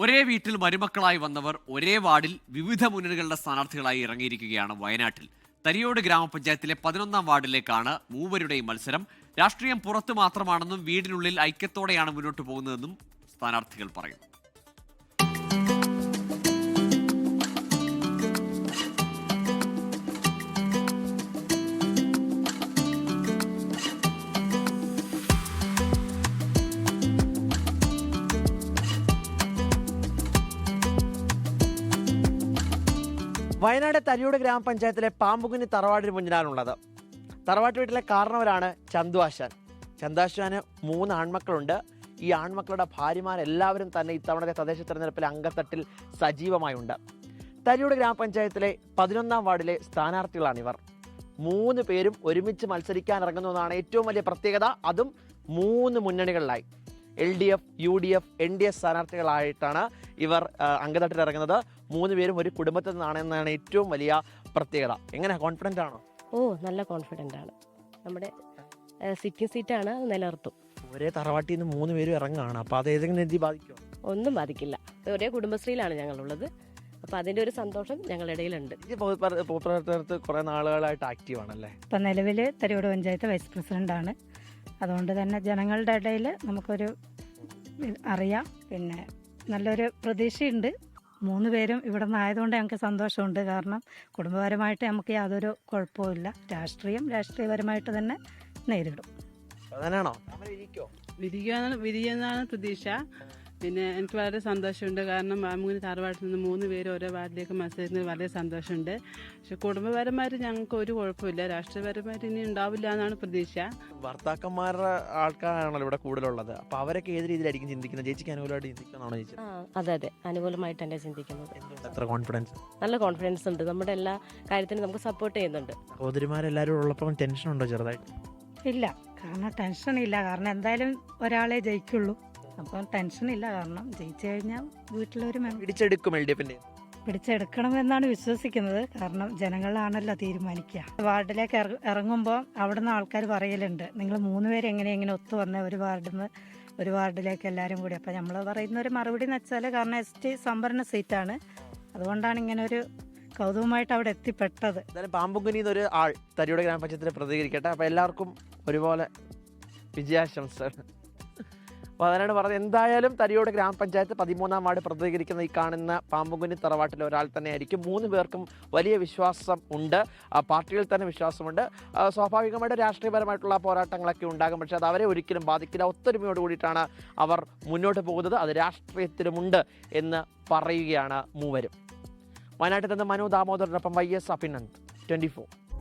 ഒരേ വീട്ടിൽ മരുമക്കളായി വന്നവർ ഒരേ വാർഡിൽ വിവിധ മുന്നണികളുടെ സ്ഥാനാർത്ഥികളായി ഇറങ്ങിയിരിക്കുകയാണ് വയനാട്ടിൽ. തരിയോട് ഗ്രാമപഞ്ചായത്തിലെ പതിനൊന്നാം വാർഡിലേക്കാണ് മൂവരുടെയും മത്സരം. രാഷ്ട്രീയം പുറത്തു മാത്രമാണെന്നും വീടിനുള്ളിൽ ഐക്യത്തോടെയാണ് മുന്നോട്ട് പോകുന്നതെന്നും സ്ഥാനാർത്ഥികൾ പറയുന്നു. വയനാട് തരിയോട് ഗ്രാമപഞ്ചായത്തിലെ പാമ്പുകുഞ്ഞി തറവാടിന് മുന്നിലാണുള്ളത്. തറവാട്ട് വീട്ടിലെ കാരണവരാണ് ചന്തു ആശാൻ ചന്തു ആശാന് മൂന്ന് ആൺമക്കളുണ്ട്. ഈ ആൺമക്കളുടെ ഭാര്യമാരെല്ലാവരും തന്നെ ഇത്തവണത്തെ തദ്ദേശ തെരഞ്ഞെടുപ്പിലെ അംഗത്തട്ടിൽ സജീവമായുണ്ട്. തരിയോട് ഗ്രാമപഞ്ചായത്തിലെ പതിനൊന്നാം വാർഡിലെ സ്ഥാനാർത്ഥികളാണിവർ മൂന്ന് പേരും ഒരുമിച്ച് മത്സരിക്കാൻ ഇറങ്ങുന്നതാണ് ഏറ്റവും വലിയ പ്രത്യേകത. അതും മൂന്ന് മുന്നണികളിലായി. L D F U D F N D F സ്ഥാനാർത്ഥികളായിട്ടാണ് ഇവർ അംഗതട്ടിലിറങ്ങുന്നത് മൂന്ന് പേരും ഒരു കുടുംബത്തിൽ നിന്നാണ് എന്നാണ് ഏറ്റവും വലിയ പ്രത്യേകത. എങ്ങനെ? കോൺഫിഡന്റ് ആണോ? ഓ നല്ല കോൺഫിഡന്റ് ആണ്. നമ്മുടെ സിറ്റിംഗ് സീറ്റാണ് അത് നിലനിർത്തും. ഒരേ തറവാട്ടിൽ നിന്ന് മൂന്ന് പേരും ഇറങ്ങുകയാണ്. അപ്പോൾ അത് ഏതെങ്കിലും രീതി ബാധിക്കുമോ? ഒന്നും ബാധിക്കില്ല. ഒരേ കുടുംബശ്രീയിലാണ് ഞങ്ങളുള്ളത്. അപ്പോൾ അതിന്റെ ഒരു സന്തോഷം ഞങ്ങളുടെ ഇടയിലുണ്ട് പൊതുപ്രവർത്തനത്തിൽ കുറേ നാളുകളായിട്ട് ആക്റ്റീവ് ആണല്ലേ ഇപ്പം നിലവിൽ തരിയോട് പഞ്ചായത്ത് വൈസ് പ്രസിഡന്റാണ് അതുകൊണ്ട് തന്നെ ജനങ്ങളുടെ ഇടയിൽ നമുക്കൊരു അറിയാം. പിന്നെ നല്ലൊരു പ്രതീക്ഷയുണ്ട്. മൂന്ന് പേരും ഇവിടെ നിന്ന് ആയതുകൊണ്ട് ഞങ്ങൾക്ക് സന്തോഷമുണ്ട്. കാരണം കുടുംബപരമായിട്ട് നമുക്ക് യാതൊരു കുഴപ്പവുമില്ല രാഷ്ട്രീയം രാഷ്ട്രീയപരമായിട്ട് തന്നെ നേരിടും. പ്രതീക്ഷ. പിന്നെ എനിക്ക് വളരെ സന്തോഷമുണ്ട്. കാരണം മാമൂന് തറവാട്ടിൽ നിന്ന് മൂന്ന് പേര് ഓരോ വാർഡിലേക്ക് മത്സരിക്കുന്നത് വളരെ സന്തോഷമുണ്ട്. പക്ഷെ കുടുംബപരമായിട്ട് ഞങ്ങൾക്ക് ഒരു കുഴപ്പമില്ല. രാഷ്ട്രീയപരമായിട്ട് ഇനി ഉണ്ടാവില്ല എന്നാണ് പ്രതീക്ഷ. ഭർത്താക്കന്മാരുടെ ആൾക്കാരാണല്ലോ ഇവിടെ കൂടുതലുള്ളത്. അപ്പൊ അവരൊക്കെ ഏത് രീതിയിലായിരിക്കും ചിന്തിക്കുന്നത്? ചേച്ചിക്ക് അനുകൂലമായിട്ട് ചിന്തിക്കുന്നതാണോ ചേച്ചി? അതെ അതെ. അനുകൂലമായിട്ട് തന്നെ ചിന്തിക്കുന്നത്. എത്ര കോൺഫിഡൻസ് നല്ല കോൺഫിഡൻസ് ഉണ്ട്. നമ്മുടെ എല്ലാ കാര്യത്തിനും നമുക്ക് സപ്പോർട്ട് ചെയ്യുന്നുണ്ട്. സഹോദരിമാരെല്ലാവരും ഉള്ളപ്പോൾ ടെൻഷൻ ഉണ്ടോ ചെറുതായിട്ട്? ഇല്ല. കാരണം ടെൻഷൻ ഇല്ല. കാരണം എന്തായാലും ഒരാളെ ജയിക്കുള്ളൂ. അപ്പം ടെൻഷൻ ഇല്ല. കാരണം ജയിച്ചു കഴിഞ്ഞാൽ വീട്ടിലൊരു മെമ്പർ പിടിച്ചെടുക്കും എൽ ഡി എഫിന്റെ പിടിച്ചെടുക്കണമെന്നാണ് വിശ്വസിക്കുന്നത്. കാരണം ജനങ്ങളാണല്ലോ തീരുമാനിക്കുക. വാർഡിലേക്ക് ഇറങ്ങുമ്പോൾ അവിടുന്ന് ആൾക്കാർ പറയലുണ്ട്. നിങ്ങൾ മൂന്ന് പേര് എങ്ങനെ എങ്ങനെ ഒത്തു വന്ന? ഒരു വാർഡിൽ നിന്ന് ഒരു വാർഡിലേക്ക് എല്ലാവരും കൂടി. അപ്പം നമ്മൾ പറയുന്ന ഒരു മറുപടി എന്ന് വെച്ചാൽ കാരണം എസ് ടി സംഭരണ സീറ്റാണ്. അതുകൊണ്ടാണ് ഇങ്ങനെ ഒരു കൗതുകമായിട്ട് അവിടെ എത്തിപ്പെട്ടത്. എന്തായാലും ഒരു ആൾ തരിയുടെ ഗ്രാമപഞ്ചായത്തിൽ പ്രതികരിക്കട്ടെ. അപ്പോൾ എല്ലാവർക്കും ഒരുപോലെ വിജയാശംസകൾ. അതിനാണ് പറഞ്ഞത്. എന്തായാലും തരിയോട് ഗ്രാമപഞ്ചായത്ത് പതിമൂന്നാം വാർഡ് പ്രതികരിക്കുന്ന ഈ കാണുന്ന പാമ്പുകുനി തറവാട്ടിലെ ഒരാൾ തന്നെ ആയിരിക്കും മൂന്ന് പേർക്കും വലിയ വിശ്വാസം ഉണ്ട്. പാർട്ടിയിൽ തന്നെ വിശ്വാസമുണ്ട്. സ്വാഭാവികമായിട്ട് രാഷ്ട്രീയപരമായിട്ടുള്ള പോരാട്ടങ്ങളൊക്കെ ഉണ്ടാകും. പക്ഷേ അത് അവരെ ഒരിക്കലും ബാധിക്കില്ല. ഒത്തൊരുമയോട് കൂടിയിട്ടാണ് അവർ മുന്നോട്ട് പോകുന്നത്. അത് രാഷ്ട്രീയത്തിലുമുണ്ട് എന്ന് പറയുകയാണ് മൂവരും. വയനാട്ടിൽ നിന്ന് Manu ദാമോദരനൊപ്പം Y S Abhinand. Twenty four.